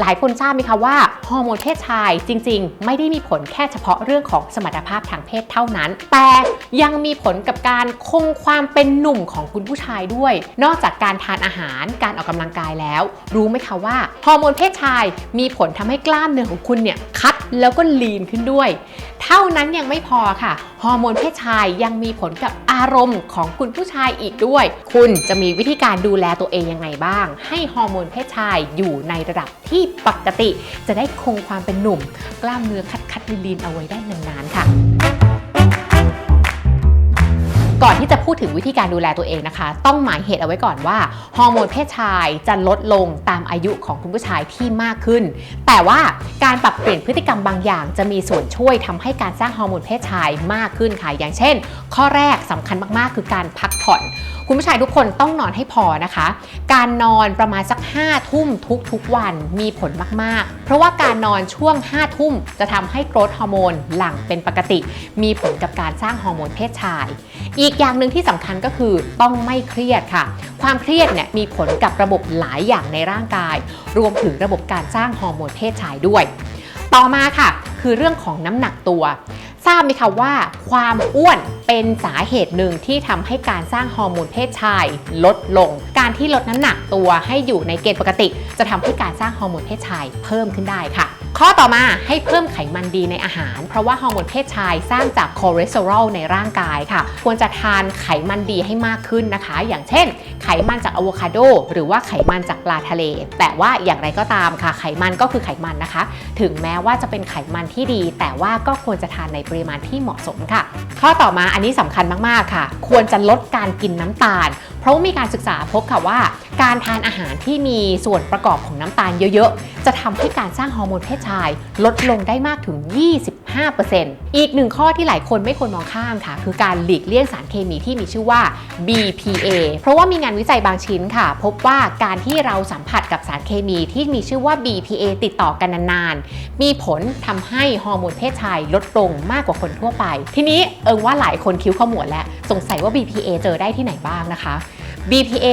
หลายคนทราบไหมคะว่าฮอร์โมนเพศชายจริง ๆ ไม่ได้มีผลแค่เฉพาะเรื่องของสมรรถภาพทางเพศเท่านั้น แต่ยังมีผลกับการคงความเป็นหนุ่มของคุณผู้ชายด้วย นอกจากการทานอาหารการออกกำลังกายแล้ว รู้ไหมคะว่าฮอร์โมนเพศชายมีผลทำให้กล้ามเนื้อของคุณเนี่ยคัดแล้วก็ลีนขึ้นด้วย เท่านั้นยังไม่พอค่ะฮอร์โมนเพศชายยังมีผลกับอารมณ์ของคุณผู้ชายอีกด้วย คุณจะมีวิธีการดูแลตัวเองยังไงบ้าง ให้ฮอร์โมนเพศชายอยู่ในระดับที่ปกติ จะได้คงความเป็นหนุ่ม กล้ามเนื้อคัดคัดๆลีนๆเอาไว้ได้นานๆค่ะก่อนที่จะพูดถึงวิธีการดูแลตัวเองนะคะ ต้องหมายเหตุเอาไว้ก่อนว่าฮอร์โมนเพศชายจะลดลงตามอายุของคุณผู้ชายที่มากขึ้น แต่ว่าการปรับเปลี่ยนพฤติกรรมบางอย่าง จะมีส่วนช่วยทำให้การสร้างฮอร์โมนเพศชายมากขึ้นค่ะอย่างเช่น ข้อแรกสำคัญมากๆ คือการพักผ่อนคุณผู้ชายทุกคนต้องนอนให้พอนะคะ การนอนประมาณสัก5ทุ่มทุกๆวันมีผลมากๆ เพราะว่าการนอนช่วง5ทุ่มจะทำให้โกรทฮอร์โมนหลั่งเป็นปกติ มีผลกับการสร้างฮอร์โมนเพศชาย อีกอย่างหนึ่งที่สำคัญก็คือต้องไม่เครียดค่ะ ความเครียดเนี่ยมีผลกับระบบหลายอย่างในร่างกาย รวมถึงระบบการสร้างฮอร์โมนเพศชายด้วย ต่อมาค่ะ คือเรื่องของน้ำหนักตัว ทราบไหมคะว่า ความอ้วนเป็นสาเหตุหนึ่งที่ทำให้การสร้างฮอร์โมนเพศชาย ลดลง การที่ลดน้ำหนักตัวให้อยู่ในเกณฑ์ปกติ จะทำให้การสร้างฮอร์โมนเพศชายเพิ่มขึ้นได้ค่ะ ข้อต่อมาให้เพิ่มไขมันดีในอาหาร เพราะว่าฮอร์โมนเพศชายสร้างจากคอเลสเตอรอลในร่างกายค่ะ ควรจะทานไขมันดีให้มากขึ้นนะคะ อย่างเช่น ไขมันจากอะโวคาโดหรือว่าไขมันจากปลาทะเล แต่ว่าอย่างไรก็ตามค่ะ ไขมันก็คือไขมันนะคะ ถึงแม้ว่าจะเป็นไขมันที่ดี แต่ว่าก็ควรจะทานในปริมาณที่เหมาะสมค่ะ ข้อต่อมาอันนี้สำคัญมากๆค่ะ ควรจะลดการกินน้ำตาล เพราะมีการศึกษาพบค่ะว่า การทานอาหารที่มีส่วนประกอบของน้ำตาลเยอะๆ จะทำให้การสร้างฮอร์โมนเพศชาย ลดลงได้มากถึง 25%อีกหนึ่งข้อที่หลายคนไม่ควรมองข้ามค่ะ คือการหลีกเลี่ยงสารเคมีที่มีชื่อว่า BPA เพราะว่ามีงานวิจัยบางชิ้นค่ะ พบว่าการที่เราสัมผัสกับสารเคมีที่มีชื่อว่า BPA ติดต่อกันนานๆ มีผลทำให้ฮอร์โมนเพศชายลดลงมากกว่าคนทั่วไป ทีนี้เอิงว่าหลายคนคิ้วขมวดแล้วสงสัยว่า BPA เจอได้ที่ไหนบ้างนะคะ BPA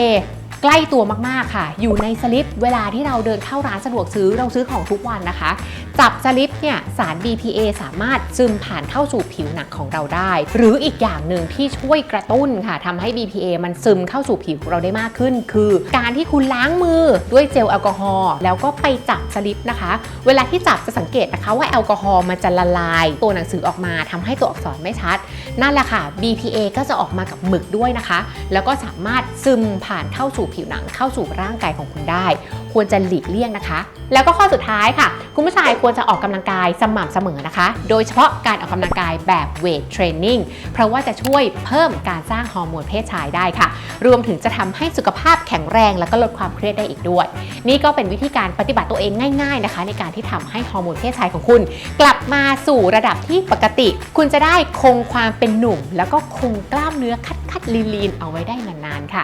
ใกล้ตัวมากๆค่ะ อยู่ในสลิปเวลาที่เราเดินเข้าร้านสะดวกซื้อเราซื้อของทุกวันนะคะ จับสลิปเนี่ยสาร BPA สามารถซึมผ่านเข้าสู่ผิวหนังของเราได้ หรืออีกอย่างหนึ่งที่ช่วยกระตุ้นค่ะทำให้ BPA มันซึมเข้าสู่ผิวเราได้มากขึ้น คือการที่คุณล้างมือด้วยเจลแอลกอฮอล์แล้วก็ไปจับสลิปนะคะ เวลาที่จับจะสังเกตนะคะว่าแอลกอฮอล์มันจะละลาย ตัวหนังสือออกมาทำให้ตัวอักษรไม่ชัด นั่นแหละค่ะ BPA ก็จะออกมากับหมึกด้วยนะคะ แล้วก็สามารถซึมผ่านเข้าสู่ผิวหนังเข้าสู่ร่างกายของคุณได้ ควรจะหลีกเลี่ยงนะคะ แล้วก็ข้อสุดท้ายค่ะ คุณผู้ชายควรจะออกกำลังกายสม่ำเสมอนะคะ โดยเฉพาะการออกกำลังกายแบบเวทเทรนนิ่งเพราะว่าจะช่วยเพิ่มการสร้างฮอร์โมนเพศชายได้ค่ะ รวมถึงจะทำให้สุขภาพแข็งแรง แล้วก็ลดความเครียดได้อีกด้วย นี่ก็เป็นวิธีการปฏิบัติตัวเองง่าย ๆนะคะ ในการที่ทำให้ฮอร์โมนเพศชายของคุณ กลับมาสู่ระดับที่ปกติ คุณจะได้คงความเป็นหนุ่ม แล้วก็คงกล้ามเนื้อคัดๆลีนๆเอาไว้ได้นานๆค่ะ